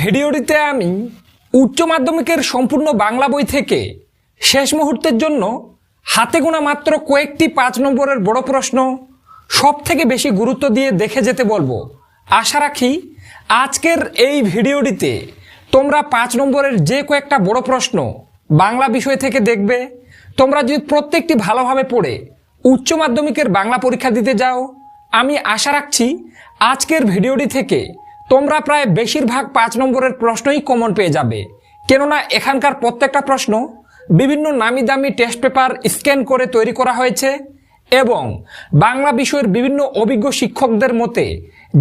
ভিডিওটিতে আমি উচ্চ মাধ্যমিকের সম্পূর্ণ বাংলা বই থেকে শেষ মুহূর্তের জন্য হাতে গোনা মাত্র কয়েকটি পাঁচ নম্বরের বড় প্রশ্ন সব থেকে বেশি গুরুত্ব দিয়ে দেখে যেতে বলব। আশা রাখি আজকের এই ভিডিওটিতে তোমরা পাঁচ নম্বরের যে কয়েকটা বড় প্রশ্ন বাংলা বিষয় থেকে দেখবে, তোমরা যদি প্রত্যেকটি ভালোভাবে পড়ে উচ্চ মাধ্যমিকের বাংলা পরীক্ষা দিতে যাও, আমি আশা রাখছি আজকের ভিডিওটি থেকে তোমরা প্রায় বেশিরভাগ পাঁচ নম্বরের প্রশ্নই কমন পেয়ে যাবে। কেননা এখানকার প্রত্যেকটা প্রশ্ন বিভিন্ন নামি দামি টেস্ট পেপার স্ক্যান করে তৈরি করা হয়েছে এবং বাংলা বিষয়ের বিভিন্ন অভিজ্ঞ শিক্ষকদের মতে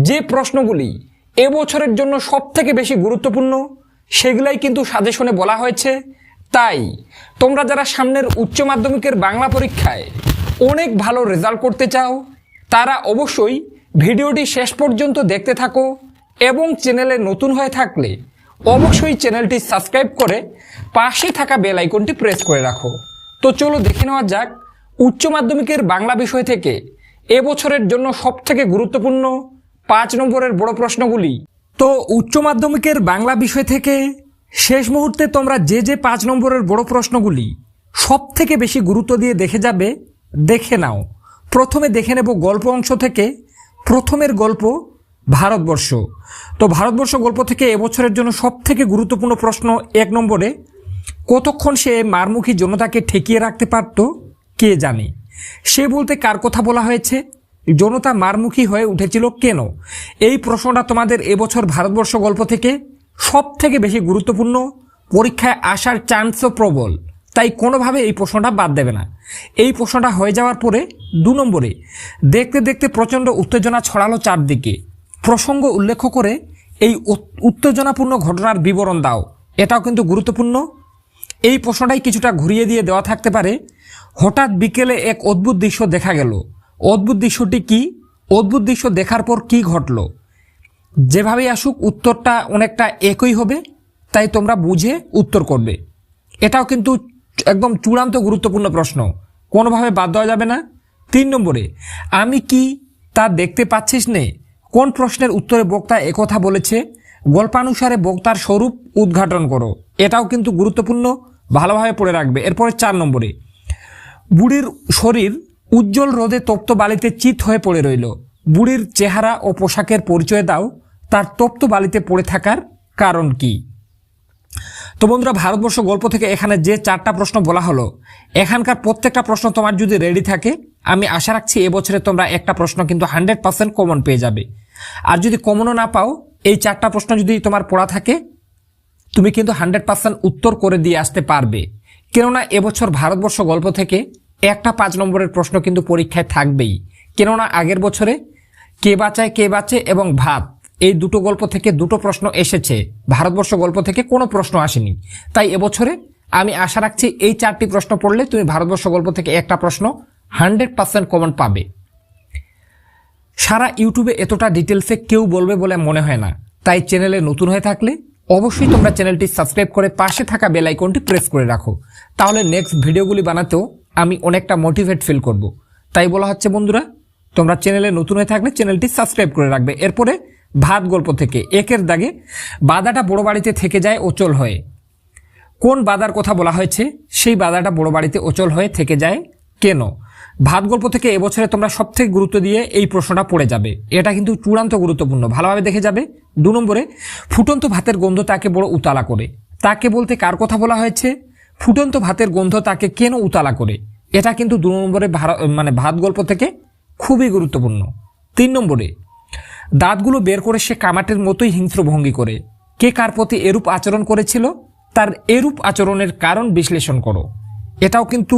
যে প্রশ্নগুলি এবছরের জন্য সব থেকে বেশি গুরুত্বপূর্ণ, সেগুলাই কিন্তু সাজেশনে বলা হয়েছে। তাই তোমরা যারা সামনের উচ্চ মাধ্যমিকের বাংলা পরীক্ষায় অনেক ভালো রেজাল্ট করতে চাও, তারা অবশ্যই ভিডিওটি শেষ পর্যন্ত দেখতে থাকো। এবং চ্যানেলে নতুন হয়ে থাকলে অবশ্যই চ্যানেলটি সাবস্ক্রাইব করে পাশে থাকা বেল আইকনটি প্রেস করে রাখো। তো চলো দেখে নেওয়া যাক উচ্চ মাধ্যমিকের বাংলা বিষয় থেকে এবছরের জন্য সব থেকে গুরুত্বপূর্ণ পাঁচ নম্বরের বড় প্রশ্নগুলি। তো উচ্চ মাধ্যমিকের বাংলা বিষয় থেকে শেষ মুহূর্তে তোমরা যে যে পাঁচ নম্বরের বড় প্রশ্নগুলি সব থেকে বেশি গুরুত্ব দিয়ে দেখে যাবে, দেখে নাও। প্রথমে দেখে নেব গল্প অংশ থেকে। প্রথমের গল্প ভারতবর্ষ। তো ভারতবর্ষ গল্প থেকে এবছরের জন্য সব থেকে গুরুত্বপূর্ণ প্রশ্ন এক নম্বরে, কতক্ষণ সে মারমুখী জনতাকে ঠেকিয়ে রাখতে পারত, কে জানে? সে বলতে কার কথা বলা হয়েছে? জনতা মারমুখী হয়ে উঠেছিল কেন? এই প্রশ্নটা তোমাদের এবছর ভারতবর্ষ গল্প থেকে সব থেকে বেশি গুরুত্বপূর্ণ, পরীক্ষায় আসার চান্সও প্রবল। তাই কোনোভাবে এই প্রশ্নটা বাদ দেবে না। এই প্রশ্নটা হয়ে যাওয়ার পরে দু নম্বরে, দেখতে দেখতে প্রচণ্ড উত্তেজনা ছড়ালো চারদিকে। প্রসঙ্গ উল্লেখ করে এই উত- উত্তেজনাপূর্ণ ঘটনার বিবরণ দাও। এটাও কিন্তু গুরুত্বপূর্ণ। এই প্রশ্নটাই কিছুটা ঘুরিয়ে দিয়ে দেওয়া থাকতে পারে। হঠাৎ বিকেলে এক অদ্ভুত দৃশ্য দেখা গেল। অদ্ভুত দৃশ্যটি কি? অদ্ভুত দৃশ্য দেখার পর কি ঘটলো? যেভাবেই আসুক, উত্তরটা অনেকটা একই হবে, তাই তোমরা বুঝে উত্তর করবে। এটাও কিন্তু একদম চূড়ান্ত গুরুত্বপূর্ণ প্রশ্ন। কোনোভাবে বাদ দেওয়া যাবে না। তিন নম্বরে, আমি কি তা দেখতে পাচ্ছিস নে? কোন প্রশ্নের উত্তরে বক্তা একথা বলেছে? গল্পানুসারে বক্তার স্বরূপ উদ্ঘাটন করো। এটাও কিন্তু গুরুত্বপূর্ণ, ভালোভাবে পড়ে রাখবে। এরপরে চার নম্বরে। বুড়ির শরীর উজ্জ্বল রোদে তপ্ত বালিতে চিত হয়ে পড়ে রইল। বুড়ির চেহারা ও পোশাকের পরিচয় দাও। তার তপ্ত বালিতে পড়ে থাকার কারণ কি? তো বন্ধুরা, ভারতবর্ষ গল্প থেকে এখানে যে চারটা প্রশ্ন বলা হলো, এখানকার প্রত্যেকটা প্রশ্ন তোমার যদি রেডি থাকে, আমি আশা রাখছি এবছরে তোমরা একটা প্রশ্ন কিন্তু হান্ড্রেড পার্সেন্ট কমন পেয়ে যাবে। আর যদি কমনও না পাও, এই চারটা প্রশ্ন যদি তোমার পড়া থাকে, তুমি কিন্তু হান্ড্রেড পার্সেন্ট উত্তর করে দিয়ে আসতে পারবে। কেননা এবছর ভারতবর্ষ গল্প থেকে একটা পাঁচ নম্বরের প্রশ্ন কিন্তু পরীক্ষায় থাকবেই। কেননা আগের বছরে কে বাঁচায়, কে বাঁচে এবং ভাত, এই দুটো গল্প থেকে দুটো প্রশ্ন এসেছে। ভারতবর্ষ গল্প থেকে কোনো প্রশ্ন আসেনি। তাই এবছরে আমি আশা রাখছি এই চারটি প্রশ্ন পড়লে তুমি ভারতবর্ষ গল্প থেকে একটা প্রশ্ন হান্ড্রেড পার্সেন্ট কমন পাবে। সারা ইউটিউবে এতটা ডিটেলসে কেউ বলবে বলে মনে হয় না। তাই চ্যানেলে নতুন হয়ে থাকলে অবশ্যই তোমরা চ্যানেলটি সাবস্ক্রাইব করে পাশে থাকা বেল আইকনটি প্রেস করে রাখো। তাহলে নেক্সট ভিডিওগুলি বানাতেও আমি অনেকটা মোটিভেট ফিল করব। তাই বলা হচ্ছে, বন্ধুরা, তোমরা চ্যানেলে নতুন হয়ে থাকলে চ্যানেলটি সাবস্ক্রাইব করে রাখবে। এরপরে ভাত গল্প থেকে, একের দাগে বাদাটা বড় বাড়িতে থেকে যায় অচল হয়ে। কোন বাদার কথা বলা হয়েছে, সেই বাদাটা বড় বাড়িতে অচল হয়ে থেকে যায়, কেন? ভাত গল্প থেকে এবছরে তোমরা সব থেকে গুরুত্ব দিয়ে এই প্রশ্নটা পড়ে যাবে। এটা কিন্তু চূড়ান্ত গুরুত্বপূর্ণ। ভালোভাবে দেখে যাবে। দু নম্বরে, ফুটন্ত ভাতের গন্ধ তাকে বড় উতালা করে। তাকে বলতে কার কথা বলা হয়েছে? ফুটন্ত ভাতের গন্ধ তাকে কেন উতালা করে? এটা কিন্তু দু নম্বরে মানে ভাত গল্প থেকে খুবই গুরুত্বপূর্ণ। তিন নম্বরে, দাঁতগুলো বের করে সে কামাটের মতোই হিংস্র ভঙ্গি করে। কে কার প্রতি এরূপ আচরণ করেছিল? তার এরূপ আচরণের কারণ বিশ্লেষণ করো। এটাও কিন্তু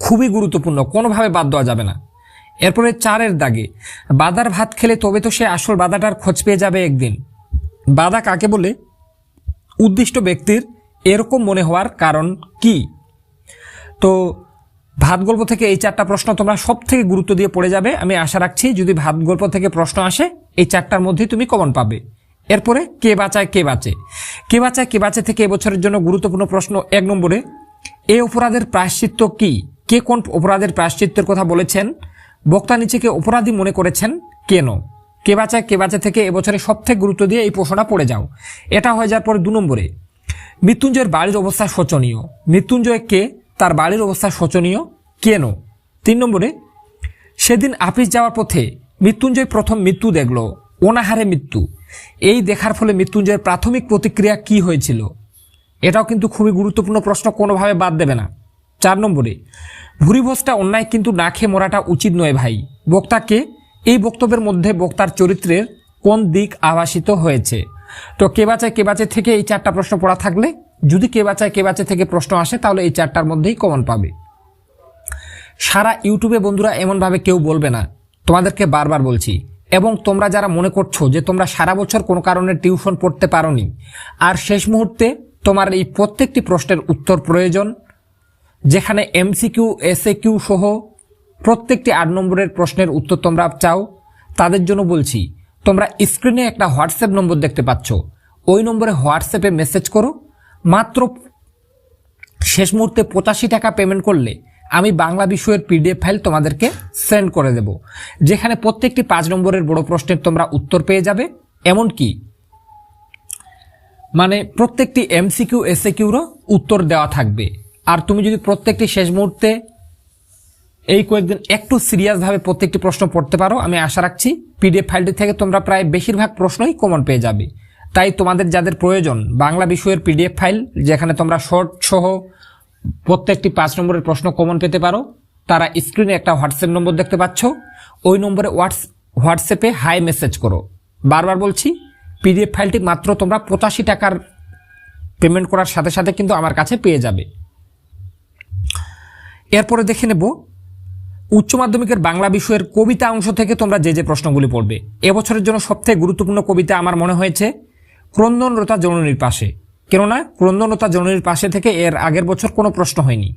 খুবই গুরুত্বপূর্ণ, কোনোভাবে বাদ দেওয়া যাবে না। এরপরে চারের দাগে, বাদার ভাত খেলে তবে তো সে আসল বাদাটার খোঁজ পেয়ে যাবে একদিন। বাদা কাকে বলে? উদ্দিষ্ট ব্যক্তির এরকম মনে হওয়ার কারণ কি? তো ভাত গল্প থেকে এই চারটা প্রশ্ন তোমরা সব থেকে গুরুত্ব দিয়ে পড়ে যাবে, আমি আশা রাখছি যদি ভাত গল্প থেকে প্রশ্ন আসে, এই চারটার মধ্যেই তুমি কমন পাবে। এরপরে, কে বাঁচায়, কে বাঁচে? কে বাঁচায়, কে বাঁচে থেকে এবছরের জন্য গুরুত্বপূর্ণ প্রশ্ন এক নম্বরে, এ অপরাধের প্রায়শ্চিত্ত কি? কে কোন অপরাধের প্রায়শ্চিত্তের কথা বলেছেন? বক্তা নিজেকে অপরাধী মনে করেছেন কেন? কে বাঁচায়, কে বাঁচে থেকে এবছরে সবথেকে গুরুত্ব দিয়ে এই প্রশ্নটা পড়ে যাও। এটা হয়ে যাওয়ার পরে দু নম্বরে, মৃত্যুঞ্জয়ের বাড়ির অবস্থা শোচনীয়। মৃত্যুঞ্জয় কে তার বাড়ির অবস্থা শোচনীয় কেন? তিন নম্বরে, সেদিন আপিস যাওয়ার পথে মৃত্যুঞ্জয় প্রথম মৃত্যু দেখল, অনাহারে মৃত্যু। এই দেখার ফলে মৃত্যুঞ্জয়ের প্রাথমিক প্রতিক্রিয়া কি হয়েছিল? এটাও কিন্তু খুবই গুরুত্বপূর্ণ প্রশ্ন, কোনোভাবে বাদ দেবে না। চার নম্বরে, ভুরিভোজটা অন্যায় কিন্তু না খেয়ে মরাটা উচিত নয় ভাই। বক্তাকে এই বক্তব্যের মধ্যে বক্তার চরিত্রের কোন দিক আভাসিত হয়েছে? তো কে বাঁচায় কে বাঁচে থেকে এই চারটা প্রশ্ন পড়া থাকলে, যদি কে বাঁচায় কে বাঁচে থেকে প্রশ্ন আসে, তাহলে এই চারটার মধ্যেই কমন পাবে। সারা ইউটিউবে বন্ধুরা এমনভাবে কেউ বলবে না, তোমাদেরকে বারবার বলছি, এবং তোমরা যারা মনে করছ যে তোমরা সারা বছর কোনো কারণে টিউশন পড়তে পারোনি, আর শেষ মুহূর্তে তোমার এই প্রত্যেকটি প্রশ্নের উত্তর প্রয়োজন যেখানে এমসিকিউ এসএ কিউ সহ প্রত্যেকটি আট নম্বরের প্রশ্নের উত্তর তোমরা চাও, তাদের জন্য বলছি, তোমরা স্ক্রিনে একটা হোয়াটসঅ্যাপ নম্বর দেখতে পাচ্ছ। ওই নম্বরে হোয়াটসঅ্যাপে মেসেজ করো। মাত্র শেষ মুহূর্তে পঁচাশি টাকা পেমেন্ট করলে আমি বাংলা বিষয়ের পিডিএফ ফাইল তোমাদেরকে সেন্ড করে দেব। যেখানে প্রত্যেকটি পাঁচ নম্বরের বড় প্রশ্নের তোমরা উত্তর পেয়ে যাবে। এমনকি মানে প্রত্যেকটি এমসিকিউ এসএকিউরও উত্তর দেওয়া থাকবে। আর তুমি যদি প্রত্যেকটি শেষ মুহূর্তে এই কয়েকদিন একটু সিরিয়াসভাবে প্রত্যেকটি প্রশ্ন পড়তে পারো, আমি আশা রাখছি পিডিএফ ফাইলটি থেকে তোমরা প্রায় বেশিরভাগ প্রশ্নই কমন পেয়ে যাবে। তাই তোমাদের যাদের প্রয়োজন, বাংলা বিষয়ের পিডিএফ ফাইল, যেখানে তোমরা শর্ট সহ প্রত্যেকটি পাঁচ নম্বরের প্রশ্ন কমন পেতে পারো, তারা স্ক্রিনে একটা হোয়াটসঅ্যাপ নম্বর দেখতে পাচ্ছ। ওই নম্বরে হোয়াটস হোয়াটসঅ্যাপে হাই মেসেজ করো। বারবার বলছি, পিডিএফ ফাইলটি মাত্র তোমরা পঁচাশি টাকার পেমেন্ট করার সাথে সাথে কিন্তু আমার কাছে পেয়ে যাবে। এরপরে দেখে নেব, উচ্চ মাধ্যমিকের বাংলা বিষয়ের কবিতা অংশ থেকে তোমরা যে যে প্রশ্নগুলি পড়বে। এবছরের জন্য সবথেকে গুরুত্বপূর্ণ কবিতা আমার মনে হয়েছে ক্রন্দনরতা জননীর পাশে। কেননা ক্রন্দনতা জননীর পাশে থেকে এর আগের বছর কোনো প্রশ্ন হয়নি।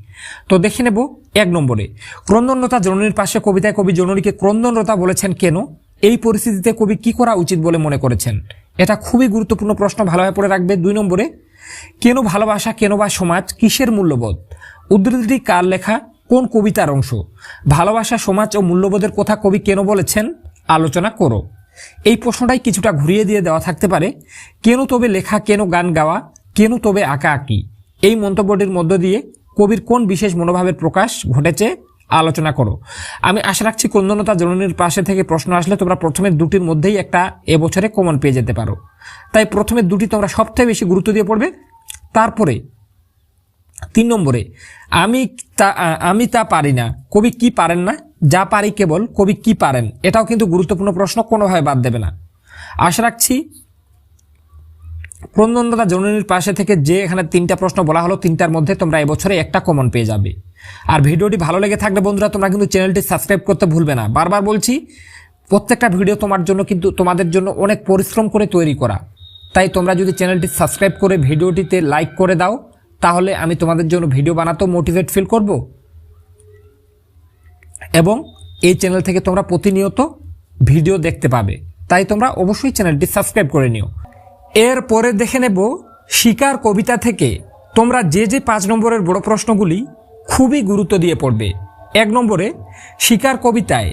তো দেখে নেব এক নম্বরে ক্রন্দনরতা জননীর পাশে কবিতায় কবি জননীকে ক্রন্দনরতা বলেছেন কেন? এই পরিস্থিতিতে কবি কি করা উচিত বলে মনে করেছেন? এটা খুবই গুরুত্বপূর্ণ প্রশ্ন, ভালোভাবে পড়ে রাখবে। দুই নম্বরে, কেন ভালোবাসা, কেন বা সমাজ, কিসের মূল্যবোধ? উদ্ধৃতিটি কার লেখা? কোন কবিতার অংশ? ভালোবাসা, সমাজ ও মূল্যবোধের কথা কবি কেন বলেছেন? আলোচনা করো। এই প্রশ্নটাই কিছুটা ঘুরিয়ে দিয়ে দেওয়া থাকতে পারে। কেন তবে লেখা, কেন গান গাওয়া? কেন তবে আঁকা আঁকি? এই মন্তব্যটির মধ্য দিয়ে কবির কোন বিশেষ মনোভাবের প্রকাশ ঘটেছে? আলোচনা করো। আমি আশা রাখছি কন্দনতা জননীর পাশে থেকে প্রশ্ন আসলে তোমরা প্রথমে দুটির মধ্যেই একটা এবছরে কমন পেয়ে যেতে পারো। তাই প্রথমে দুটি তোমরা সবথেকে বেশি গুরুত্ব দিয়ে পড়বে। তারপরে তিন নম্বরে, আমি তা আমি তা পারি না। কবি কি পারেন না? যা পারি কেবল কবি কি পারেন? এটাও কিন্তু গুরুত্বপূর্ণ প্রশ্ন, কোনোভাবে বাদ দেবে না। আশা রাখছি ক্রন্দনদাতা জননীর পাশে থেকে যে এখানে তিনটা প্রশ্ন বলা হলো, তিনটার মধ্যে তোমরা এবছরে একটা কমন পেয়ে যাবে। আর ভিডিওটি ভালো লেগে থাকলে বন্ধুরা, তোমরা কিন্তু চ্যানেলটি সাবস্ক্রাইব করতে ভুলবে না। বারবার বলছি, প্রত্যেকটা ভিডিও তোমার জন্য কিন্তু, তোমাদের জন্য অনেক পরিশ্রম করে তৈরি করা। তাই তোমরা যদি চ্যানেলটি সাবস্ক্রাইব করে ভিডিওটিতে লাইক করে দাও তাহলে আমি তোমাদের জন্য ভিডিও বানাতেও মোটিভেট ফিল করব? এবং এই চ্যানেল থেকে তোমরা প্রতিনিয়ত ভিডিও দেখতে পাবে। তাই তোমরা অবশ্যই চ্যানেলটি সাবস্ক্রাইব করে নিও। এরপরে দেখে নেব শিকার কবিতা থেকে তোমরা যে যে পাঁচ নম্বরের বড় প্রশ্নগুলি খুবই গুরুত্ব দিয়ে পড়বে। এক নম্বরে, শিকার কবিতায়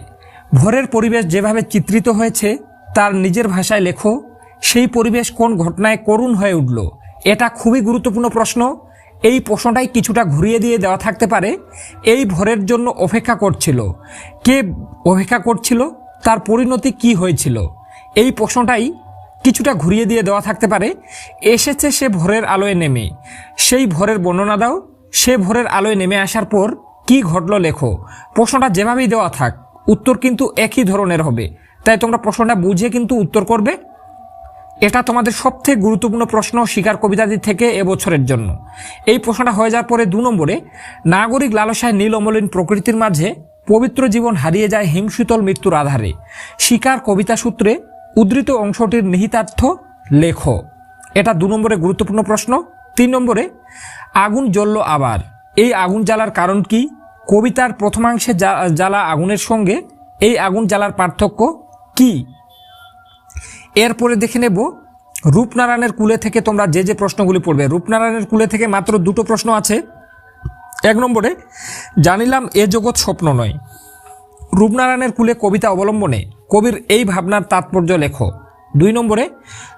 ভোরের পরিবেশ যেভাবে চিত্রিত হয়েছে, তার নিজের ভাষায় লেখো, সেই পরিবেশ কোন ঘটনায় করুণ হয়ে উঠল? এটা খুবই গুরুত্বপূর্ণ প্রশ্ন। এই প্রশ্নটাই কিছুটা ঘুরিয়ে দিয়ে দেওয়া থাকতে পারে। এই ভোরের জন্য অপেক্ষা করছিল। কে অপেক্ষা করছিল? তার পরিণতি কি হয়েছিল? এই প্রশ্নটাই কিছুটা ঘুরিয়ে দিয়ে দেওয়া থাকতে পারে। এসেছে সে ভোরের আলোয় নেমে। সেই ভোরের বর্ণনা দাও। সে ভোরের আলোয় নেমে আসার পর কি ঘটলো লেখো। প্রশ্নটা যেভাবেই দেওয়া থাক, উত্তর কিন্তু একই ধরনের হবে। তাই তোমরা প্রশ্নটা বুঝে কিন্তু উত্তর করবে। এটা তোমাদের সবথেকে গুরুত্বপূর্ণ প্রশ্ন শিকার কবিতাদি থেকে এবছরের জন্য। এই প্রশ্নটা হয়ে যাওয়ার পরে দু নম্বরে, নাগরিক লালসায় নীল অমলিন প্রকৃতির মাঝে পবিত্র জীবন হারিয়ে যায় হিমশীতল মৃত্যুর আধারে। শিকার কবিতা সূত্রে উদ্ধৃত অংশটির নিহিতার্থ লেখ। এটা দু নম্বরে গুরুত্বপূর্ণ প্রশ্ন। তিন নম্বরে, আগুন জ্বলল আবার। এই আগুন জ্বালার কারণ কি? কবিতার প্রথমাংশে জ্বালা আগুনের সঙ্গে এই আগুন জ্বালার পার্থক্য কি? এরপরে দেখে নেব, রূপনারায়ণের কুলে থেকে তোমরা যে যে প্রশ্নগুলি পড়বে। রূপনারায়ণের কুলে থেকে মাত্র দুটো প্রশ্ন আছে। এক নম্বরে, জানিলাম এ জগৎ স্বপ্ন নয়। রূপনারায়ণের কুলে কবিতা অবলম্বনে কবির এই ভাবনার তাৎপর্য লেখো। দুই নম্বরে,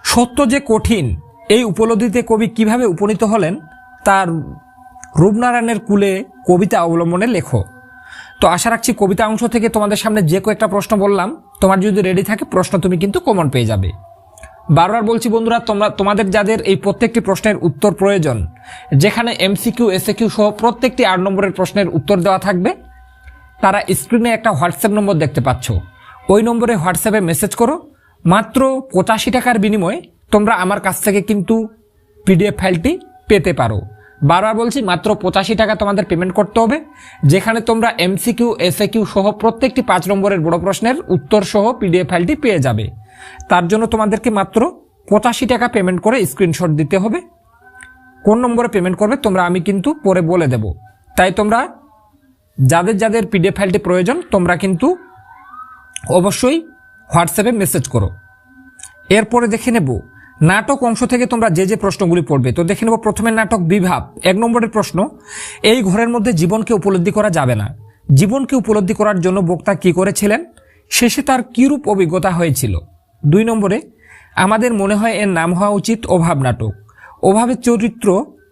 সত্য যে কঠিন, এই উপলব্ধিতে কবি কীভাবে উপনীত হলেন, তার রূপনারায়ণের কুলে কবিতা অবলম্বনে লেখো। তো আশা রাখছি কবিতা অংশ থেকে তোমাদের সামনে যে কয়েকটা প্রশ্ন বললাম, তোমার যদি রেডি থাকে, প্রশ্ন তুমি কিন্তু কমন পেয়ে যাবে। বারবার বলছি বন্ধুরা, তোমরা, তোমাদের যাদের এই প্রত্যেকটি প্রশ্নের উত্তর প্রয়োজন, যেখানে এমসিকিউ এসএকিউ সহ প্রত্যেকটি আট নম্বরের প্রশ্নের উত্তর দেওয়া থাকবে, তারা স্ক্রিনে একটা হোয়াটসঅ্যাপ নম্বর দেখতে পাচ্ছ। ওই নম্বরে হোয়াটসঅ্যাপে মেসেজ করো, মাত্র পঁচাশি টাকার বিনিময়ে তোমরা আমার কাছ থেকে কিন্তু পিডিএফ ফাইলটি পেতে পারো। বারবার বলছি, মাত্র পঁচাশি টাকা তোমাদের পেমেন্ট করতে হবে। যেখানে তোমরা এমসিকিউ এসএকিউ সহ প্রত্যেকটি পাঁচ নম্বরের বড় প্রশ্নের উত্তর সহ পিডিএফ ফাইলটি পেয়ে যাবে। তার জন্য তোমাদেরকে মাত্র পঁচাশি টাকা পেমেন্ট করে স্ক্রিনশট দিতে হবে। কোন নম্বরে পেমেন্ট করবে তোমরা আমি কিন্তু পরে বলে দেব। তাই তোমরা যাদের যাদের পিডিএফ ফাইলটি প্রয়োজন, তোমরা কিন্তু অবশ্যই হোয়াটসঅ্যাপে মেসেজ করো। এরপরে দেখে নেব নাটক অংশ থেকে তোমরা যে যে প্রশ্নগুলি পড়বে, তো দেখে নেব প্রথমে নাটক বিভাব এক নম্বরের প্রশ্ন, এই ঘরের মধ্যে জীবনকে উপলব্ধি করা যাবে না। জীবনকে উপলব্ধি করার জন্য বক্তা কি করেছিলেন? শেষে তার কীরূপ অভিজ্ঞতা হয়েছিল? দুই নম্বরে, আমাদের মনে হয় এর নাম হওয়া উচিত অভাব নাটক। অভাবের চরিত্র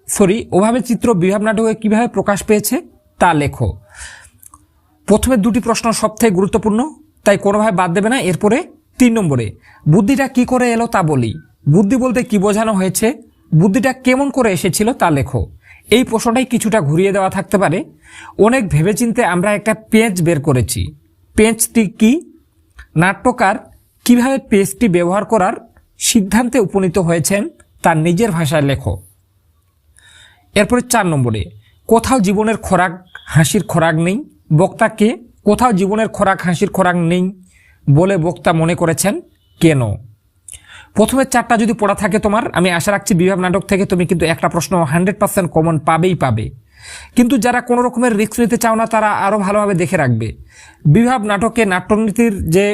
সরি অভাবের চিত্র বিভাব নাটকে কীভাবে প্রকাশ পেয়েছে তা লেখো। প্রথমে দুটি প্রশ্ন সবথেকে গুরুত্বপূর্ণ, তাই কোনোভাবে বাদ দেবে না। এরপরে তিন নম্বরে, বুদ্ধিটা কি করে এলো তা বলি। বুদ্ধি বলতে কি বোঝানো হয়েছে? বুদ্ধিটা কেমন করে এসেছিল তা লেখো। এই প্রশ্নটাই কিছুটা ঘুরিয়ে দেওয়া থাকতে পারে। অনেক ভেবেচিন্তে আমরা একটা পেঁচ বের করেছি। পেঁচটি কি? নাট্যকার কীভাবে পেজটি ব্যবহার করার সিদ্ধান্তে উপনীত হয়েছেন তার নিজের ভাষায় লেখো। এরপরে চার নম্বরে, কোথাও জীবনের খোরাক হাসির খোরাক নেই? বক্তাকে কোথাও জীবনের খোরাক হাসির খোরাক নেই বলে বক্তা মনে করেছেন কেন? প্রথমে চারটা যদি পড়া থাকে তোমার, আমি আশা রাখছি বিভাগ নাটক থেকে তুমি কিন্তু একটা প্রশ্ন হান্ড্রেড পার্সেন্ট কমন পাবেই পাবে। কিন্তু যারা কোনো রকমের রিস্ক নিতে চাও না, তারা আরও ভালোভাবে দেখে রাখবে। বিভাগ নাটকে নাট্যনীতির যে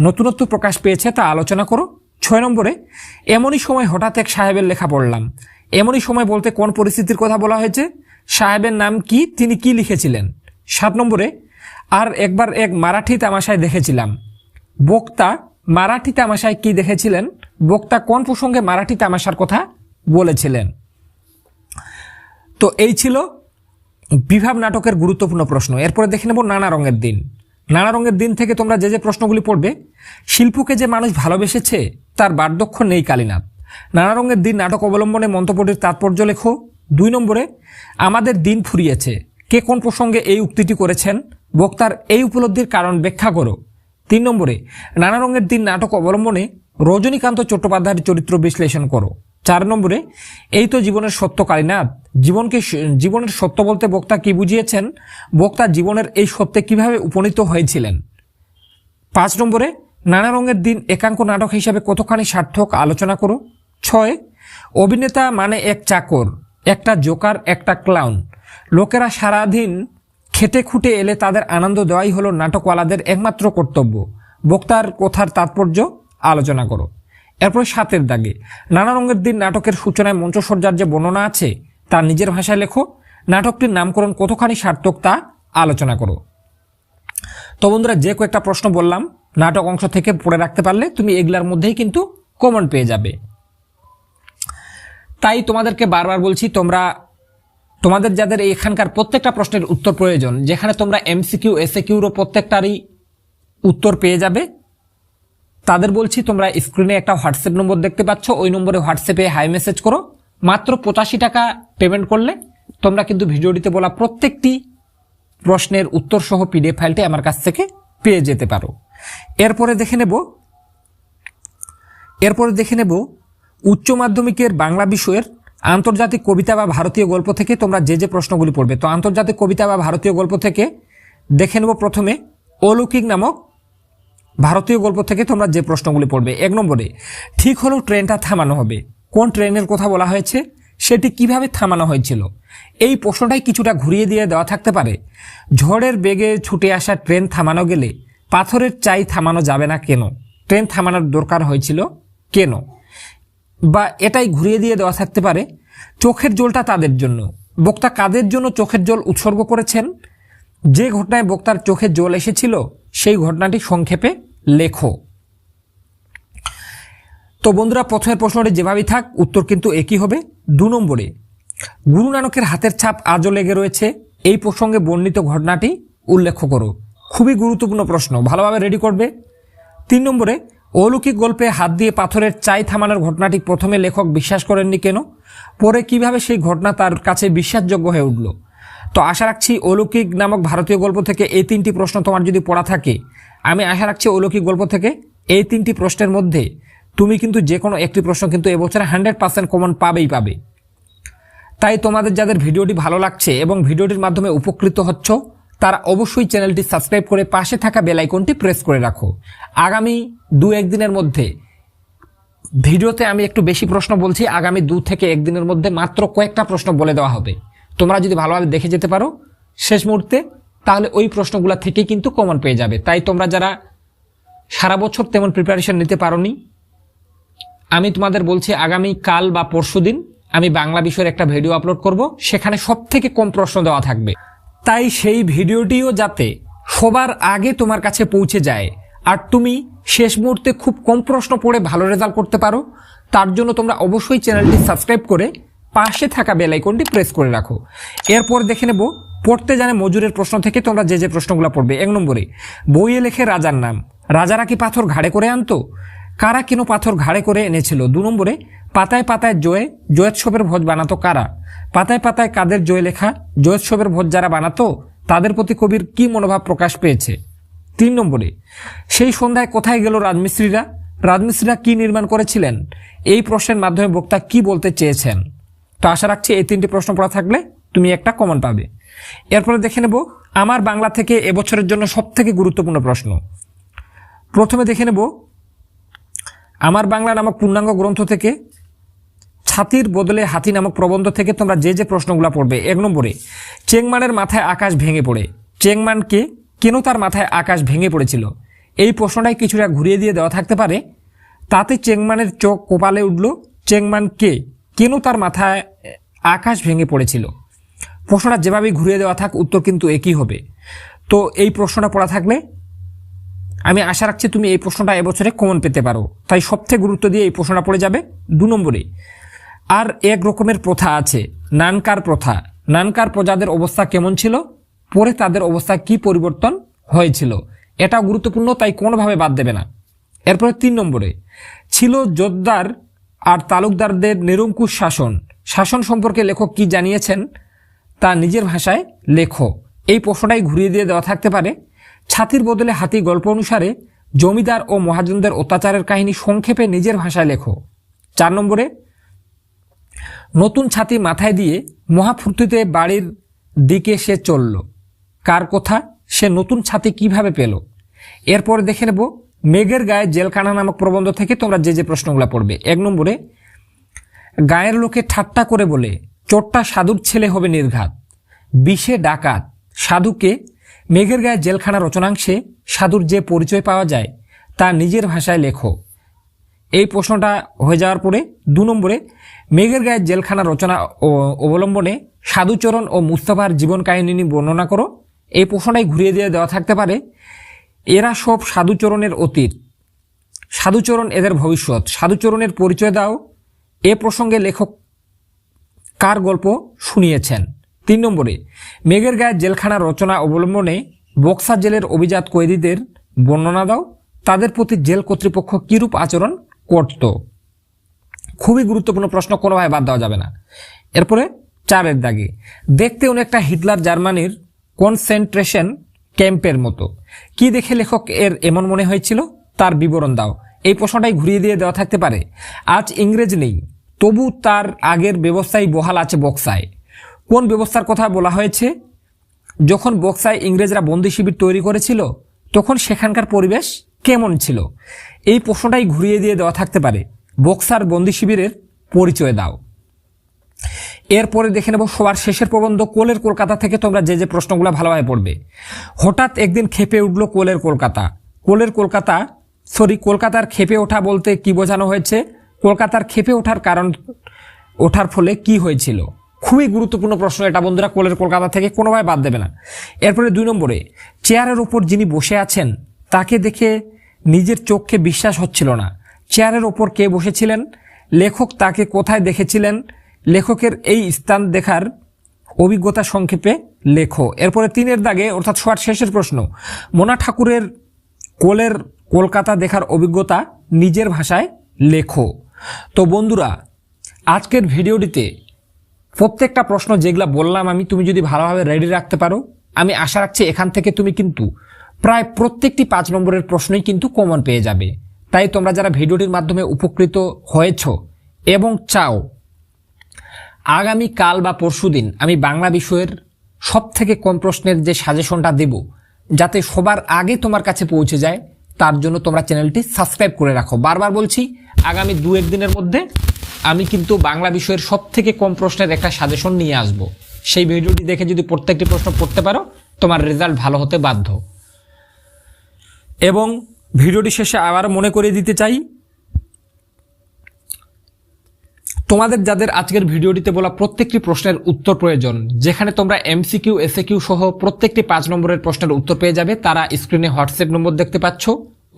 নতুনত্ব প্রকাশ পেয়েছে তা আলোচনা করো। ছয় নম্বরে, এমনই সময় হঠাৎ এক সাহেবের লেখা পড়লাম। এমনই সময় বলতে কোন পরিস্থিতির কথা বলা হয়েছে? সাহেবের নাম কি? তিনি কি লিখেছিলেন? সাত নম্বরে, আর একবার এক মারাঠি তামাশায় দেখেছিলাম। বক্তা মারাঠি তামাশায় কি দেখেছিলেন? বক্তা কোন প্রসঙ্গে মারাঠি তামাশার কথা বলেছিলেন? তো এই ছিল বিভাব নাটকের গুরুত্বপূর্ণ প্রশ্ন। এরপরে দেখে নেব নানা রঙের দিন। নানা রঙের দিন থেকে তোমরা যে যে প্রশ্নগুলি পড়বে, শিল্পকে যে মানুষ ভালোবেসেছে, তার বার্ধক্য নেই কালীনাথ। নানা রঙের দিন নাটক অবলম্বনে মন্তব্যটির তাৎপর্য লেখো। দুই নম্বরে, আমাদের দিন ফুরিয়েছে। কে কোন প্রসঙ্গে এই উক্তিটি করেছেন? বক্তার এই উপলব্ধির কারণ ব্যাখ্যা করো। তিন নম্বরে, নানা রঙের দিন নাটক অবলম্বনে রজনীকান্ত চট্টোপাধ্যায়ের চরিত্র বিশ্লেষণ করো। চার নম্বরে, এই তো জীবনের সত্য কালীনাথ। জীবনকে জীবনের সত্য বলতে বক্তা কি বুঝিয়েছেন? বক্তা জীবনের এই সত্যে কীভাবে উপনীত হয়েছিলেন? পাঁচ নম্বরে, নানা রঙের দিন একাঙ্ক নাটক হিসাবে কতখানি সার্থক আলোচনা করো? ছয়, অভিনেতা মানে এক চাকর, একটা জোকার, একটা ক্লাউন। লোকেরা সারাদিন খেটে খুঁটে এলে তাদের আনন্দ দেওয়াই হলো নাটকওয়ালাদের একমাত্র কর্তব্য। বক্তার কথার তাৎপর্য আলোচনা করো। এরপর সাতের দাগে, নানা রঙের দিন নাটকের সূচনায় মঞ্চসজ্জার যে বর্ণনা আছে, তা নিজের ভাষায় লেখো। নাটকটির নামকরণ কতখানি সার্থক তা আলোচনা করো। তো বন্ধুরা, যে কয়েকটা প্রশ্ন বললাম, নাটক অংশ থেকে পড়ে রাখতে পারলে তুমি এগুলার মধ্যেই কিন্তু কমন পেয়ে যাবে। তাই তোমাদেরকে বারবার বলছি, তোমরা, তোমাদের যাদের এখানকার প্রত্যেকটা প্রশ্নের উত্তর প্রয়োজন, যেখানে তোমরা এমসিকিউ এসএকিউরও প্রত্যেকটারই উত্তর পেয়ে যাবে তাদের বলছি, তোমরা স্ক্রিনে একটা হোয়াটসঅ্যাপ নম্বর দেখতে পাচ্ছ। ওই নম্বরে হোয়াটসঅ্যাপে হাই মেসেজ করো। মাত্র পঁচাশি টাকা পেমেন্ট করলে তোমরা কিন্তু ভিডিওটিতে বলা প্রত্যেকটি প্রশ্নের উত্তর সহ পিডিএফ ফাইলটি আমার কাছ থেকে পেয়ে যেতে পারো। এরপরে দেখে নেব, এরপরে দেখে নেব উচ্চ মাধ্যমিকের বাংলা বিষয়ের আন্তর্জাতিক কবিতা বা ভারতীয় গল্প থেকে তোমরা যে যে প্রশ্নগুলি পড়বে। তো আন্তর্জাতিক কবিতা বা ভারতীয় গল্প থেকে দেখে নেব প্রথমে অলৌকিক নামক ভারতীয় গল্প থেকে তোমরা যে প্রশ্নগুলি পড়বে, এক নম্বরে, ঠিক হলো ট্রেনটা থামানো হবে। কোন ট্রেনের কথা বলা হয়েছে? সেটি কীভাবে থামানো হয়েছিল? এই প্রশ্নটাই কিছুটা ঘুরিয়ে দিয়ে দেওয়া থাকতে পারে। ঝড়ের বেগে ছুটে আসা ট্রেন থামানো গেলে পাথরের চাই থামানো যাবে না কেন? ট্রেন থামানোর দরকার হয়েছিল কেন? বা এটাই ঘুরিয়ে দিয়ে দেওয়া থাকতে পারে, চোখের জলটা তাদের জন্য। বক্তা কাদের জন্য চোখের জল উৎসর্গ করেছেন? যে ঘটনায় বক্তার চোখে জল এসেছিল, সেই ঘটনাটি সংক্ষেপে লেখো। তো বন্ধুরা প্রথমের প্রশ্নটি যেভাবেই থাক, উত্তর কিন্তু একই হবে। দু নম্বরে, গুরু নানকের হাতের ছাপ আজও লেগে রয়েছে। এই প্রসঙ্গে বর্ণিত ঘটনাটি উল্লেখ করো। খুবই গুরুত্বপূর্ণ প্রশ্ন, ভালোভাবে রেডি করবে। তিন নম্বরে, অলৌকিক গল্পে হাত দিয়ে পাথরের চাই থামানোর ঘটনাটি প্রথমে লেখক বিশ্বাস করেননি কেন? পরে কীভাবে সেই ঘটনা তার কাছে বিশ্বাসযোগ্য হয়ে উঠল? তো আশা রাখছি অলৌকিক নামক ভারতীয় গল্প থেকে এই তিনটি প্রশ্ন তোমার যদি পড়া থাকে, আমি আশা রাখছি অলৌকিক গল্প থেকে এই তিনটি প্রশ্নের মধ্যে তুমি কিন্তু যে কোনো একটি প্রশ্ন কিন্তু এবছরে হান্ড্রেড পার্সেন্ট কমন পাবেই পাবে। তাই তোমাদের যাদের ভিডিওটি ভালো লাগছে এবং ভিডিওটির মাধ্যমে উপকৃত হচ্ছ, তারা অবশ্যই চ্যানেলটি সাবস্ক্রাইব করে পাশে থাকা বেল আইকনটি প্রেস করে রাখো। আগামী দু একদিনের মধ্যে ভিডিওতে আমি একটু বেশি প্রশ্ন বলছি, আগামী দু থেকে একদিনের মধ্যে মাত্র কয়েকটা প্রশ্ন বলে দেওয়া হবে। তোমরা যদি ভালোভাবে দেখে যেতে পারো শেষ মুহূর্তে, তাহলে ওই প্রশ্নগুলো থেকেই কিন্তু কমন পেয়ে যাবে। তাই তোমরা যারা সারা বছর তেমন প্রিপারেশন নিতে পারোনি, আমি তোমাদের বলছি আগামী কাল বা পরশুদিন আমি বাংলা বিষয়ের একটা ভিডিও আপলোড করব, সেখানে সব থেকে কম প্রশ্ন দেওয়া থাকবে। তাই সেই ভিডিওটিও যাতে সবার আগে তোমার কাছে পৌঁছে যায়, আর তুমি শেষ মুহূর্তে খুব কম প্রশ্ন পড়ে ভালো রেজাল্ট করতে পারো, তার জন্য তোমরা অবশ্যই চ্যানেলটি সাবস্ক্রাইব করে পাশে থাকা বেল আইকনটি প্রেস করে রাখো। এরপর দেখে নেব, পড়তে জানে মজুরের প্রশ্ন থেকে তোমরা যে যে প্রশ্নগুলো পড়বে। এক নম্বরে, বইয়ে লেখে রাজার নাম। রাজারা কি পাথর ঘাড়ে করে আনতো? কারা কেন পাথর ঘাড়ে করে এনেছিল? দু নম্বরে, পাতায় পাতায় জয়ে, জয়োৎসবের ভোজ বানাতো কারা? পাতায় পাতায় কাদের জয় লেখা, জয়োৎসবের ভোজ যারা বানাতো, তাদের প্রতি কবির কি মনোভাব প্রকাশ পেয়েছে? তিন নম্বরে, সেই সন্ধ্যায় কোথায় গেল রাজমিস্ত্রিরা? রাজমিস্ত্রিরা কি নির্মাণ করেছিলেন? এই প্রশ্নের মাধ্যমে বক্তা কি বলতে চেয়েছেন? তো আশা রাখছি এই তিনটি প্রশ্ন পড়া থাকলে তুমি একটা কমন পাবে। এরপরে দেখে নেব, আমার বাংলা থেকে এবছরের জন্য সবথেকে গুরুত্বপূর্ণ প্রশ্ন। প্রথমে দেখে নেব, আমার বাংলা নামক পূর্ণাঙ্গ গ্রন্থ থেকে ছাতির বদলে হাতি নামক প্রবন্ধ থেকে তোমরা যে যে প্রশ্নগুলো পড়বে, এক নম্বরে, চেংমানের মাথায় আকাশ ভেঙে পড়ে। চেংমানকে কেন তার মাথায় আকাশ ভেঙে পড়েছিল? এই প্রশ্নটাই কিছুটা ঘুরিয়ে দিয়ে দেওয়া থাকতে পারে। তাতে চেংমানের চোখ কোপালে উঠল, চেংমানকে কেন তার মাথায় আকাশ ভেঙে পড়েছিল? প্রশ্নটা যেভাবেই ঘুরিয়ে দেওয়া থাক, উত্তর কিন্তু একই হবে। তো এই প্রশ্নটা পড়া থাকলে, আমি আশা রাখছি তুমি এই প্রশ্নটা এবছরে কমন পেতে পারো। তাই সবথেকে গুরুত্ব দিয়ে এই প্রশ্নটা পড়ে যাবে দু নম্বরে। আর এক রকমের প্রথা আছে, নানকার প্রথা। নানকার প্রজাদের অবস্থা কেমন ছিল? পরে তাদের অবস্থা কি পরিবর্তন হয়েছিল? এটা গুরুত্বপূর্ণ, তাই কোনোভাবে বাদ দেবে না। এরপরে তিন নম্বরে, ছিল জোরদার আর তালুকদারদের নিরঙ্কুশ শাসন। শাসন সম্পর্কে লেখক কি জানিয়েছেন? তা নিজের ভাষায় লেখো। এই প্রশ্নটাই ঘুরিয়ে দিয়ে দেওয়া থাকতে পারে। ছাতির বদলে হাতি গল্প অনুসারে জমিদার ও মহাজনদের অত্যাচারের কাহিনী সংক্ষেপে নিজের ভাষায় লেখো। চার নম্বরে, নতুন ছাতি মাথায় দিয়ে মহাফুর্তিতে বাড়ির দিকে সে চলল। কার কথা? সে নতুন ছাতি কীভাবে পেল? এরপর দেখে নেব মেঘের গায়ে জেলখানা নামক প্রবন্ধ থেকে তোমরা যে যে প্রশ্নগুলো পড়বে। এক নম্বরে, গায়ের লোকে ঠাট্টা করে বলে, চোরটা সাধুর ছেলে হবে নির্ঘাত। বিষে ডাকাত। সাধুকে মেঘের গায়ে জেলখানা রচনাংশে সাধুর যে পরিচয় পাওয়া যায়, তা নিজের ভাষায় লেখো। এই প্রশ্নটা হয়ে যাওয়ার পরে, দু নম্বরে, মেঘের গায়ে জেলখানা রচনা অবলম্বনে সাধুচরণ ও মুস্তফার জীবন কাহিনী বর্ণনা করো। এই প্রশ্নটাই ঘুরিয়ে দিয়ে দেওয়া থাকতে পারে। এরা সব সাধুচরণের অতীত। সাধুচরণ এদের ভবিষ্যৎ। সাধুচরণের পরিচয় দাও। এ প্রসঙ্গে লেখক কার গল্প শুনিয়েছেন? তিন নম্বরে, মেঘের গায়ে জেলখানা রচনা অবলম্বনে বক্সা জেলের অভিজাত কয়েদিদের বর্ণনা দাও। তাদের প্রতি জেল কর্তৃপক্ষ কীরূপ আচরণ করত? খুবই গুরুত্বপূর্ণ প্রশ্ন কোনোভাবে বাদ দেওয়া যাবে না। এরপরে চারের দাগে, দেখতে অনেকটা হিটলার জার্মানির কনসেন্ট্রেশন ক্যাম্পের মতো। কি দেখে লেখক এর এমন মনে হয়েছিল? তার বিবরণ দাও। এই প্রশ্নটাই ঘুরিয়ে দিয়ে দেওয়া থাকতে পারে। আজ ইংরেজ নেই। তবু তার আগের ব্যবস্থাই বহাল আছে বক্সায়। কোন ব্যবস্থার কথা বলা হয়েছে? যখন বক্সায় ইংরেজরা বন্দি শিবির তৈরি করেছিল, তখন সেখানকার পরিবেশ কেমন ছিল? এই প্রশ্নটাই ঘুরিয়ে দিয়ে দেওয়া থাকতে পারে। বক্সার বন্দি শিবিরের পরিচয় দাও। এরপরে দেখে নেব সবার শেষের প্রবন্ধ কোলের কলকাতা থেকে তোমরা যে যে প্রশ্নগুলো ভালোভাবে পড়বে। হঠাৎ একদিন খেপে উঠল কোলের কলকাতা। কোলের কলকাতা সরি কলকাতার খেপে ওঠা বলতে কি বোঝানো হয়েছে? কলকাতার খেপে ওঠার কারণ, ওঠার ফলে কি হয়েছিল? খুবই গুরুত্বপূর্ণ প্রশ্ন এটা বন্ধুরা, কোলের কলকাতা থেকে কোনোভাবে বাদ দেবে না। এরপরে দুই নম্বরে, চেয়ারের ওপর যিনি বসে আছেন, তাকে দেখে নিজের চোখকে বিশ্বাস হচ্ছিল না। চেয়ারের ওপর কে বসেছিলেন? লেখক তাকে কোথায় দেখেছিলেন? লেখকের এই স্থান দেখার অভিজ্ঞতা সংক্ষেপে লেখো। এরপরে তিনের দাগে, অর্থাৎ শোয়ার শেষের প্রশ্ন, মোনা ঠাকুরের কোলের কলকাতা দেখার অভিজ্ঞতা নিজের ভাষায় লেখো। তো বন্ধুরা, আজকের ভিডিওটিতে প্রত্যেকটা প্রশ্ন যেগুলা বললাম আমি, তুমি যদি ভালোভাবে রেডি রাখতে পারো, আমি আশা রাখছি এখান থেকে তুমি কিন্তু প্রায় প্রত্যেকটি পাঁচ নম্বরের প্রশ্নই কিন্তু কমন পেয়ে যাবে। তাই তোমরা যারা ভিডিওটির মাধ্যমে উপকৃত হয়েছ এবং চাও আগামী কাল বা পরশুদিন আমি বাংলা বিষয়ের সব থেকে কম প্রশ্নের যে সাজেশনটা দেব, যাতে সবার আগে তোমার কাছে পৌঁছে যায়, তার জন্য তোমরা চ্যানেলটি সাবস্ক্রাইব করে রাখো। বারবার বলছি, আগামী দু একদিনের মধ্যে আমি কিন্তু বাংলা বিষয়ের সব থেকে কম প্রশ্নের একটা সাজেশন নিয়ে আসব। সেই ভিডিওটি দেখে যদি প্রত্যেকটি প্রশ্ন পড়তে পারো, তোমার রেজাল্ট ভালো হতে বাধ্য। এবং ভিডিওটি শেষে আবার মনে করে দিতে চাই তোমাদের যাদের আজকের ভিডিওটিতে বলা প্রত্যেকটি প্রশ্নের উত্তর প্রয়োজন, যেখানে তোমরা এমসিকিউ এসএকিউ সহ প্রত্যেকটি পাঁচ নম্বরের প্রশ্নের উত্তর পেয়ে যাবে, তারা স্ক্রিনে হোয়াটসঅ্যাপ নম্বর দেখতে পাচ্ছ।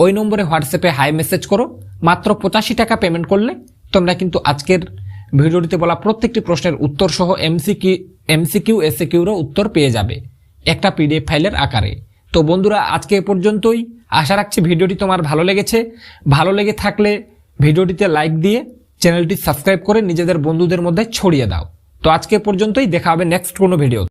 ওই নম্বরে হোয়াটসঅ্যাপে হাই মেসেজ করো। মাত্র পঁচাশি টাকা পেমেন্ট করলে তোমরা কিন্তু আজকের ভিডিওটিতে বলা প্রত্যেকটি প্রশ্নের উত্তর সহ এমসিকিউ এমসিকিউ এসএকিউরও উত্তর পেয়ে যাবে একটা পিডিএফ ফাইলের আকারে। তো বন্ধুরা, আজকে এ পর্যন্তই। আশা রাখছি ভিডিওটি তোমার ভালো লেগেছে। ভালো লেগে থাকলে ভিডিওটিতে লাইক দিয়ে চ্যানেলটি সাবস্ক্রাইব করে নিজেদের বন্ধুদের মধ্যে ছড়িয়ে দাও। তো আজকে পর্যন্তই, দেখা হবে নেক্সট কোনো ভিডিও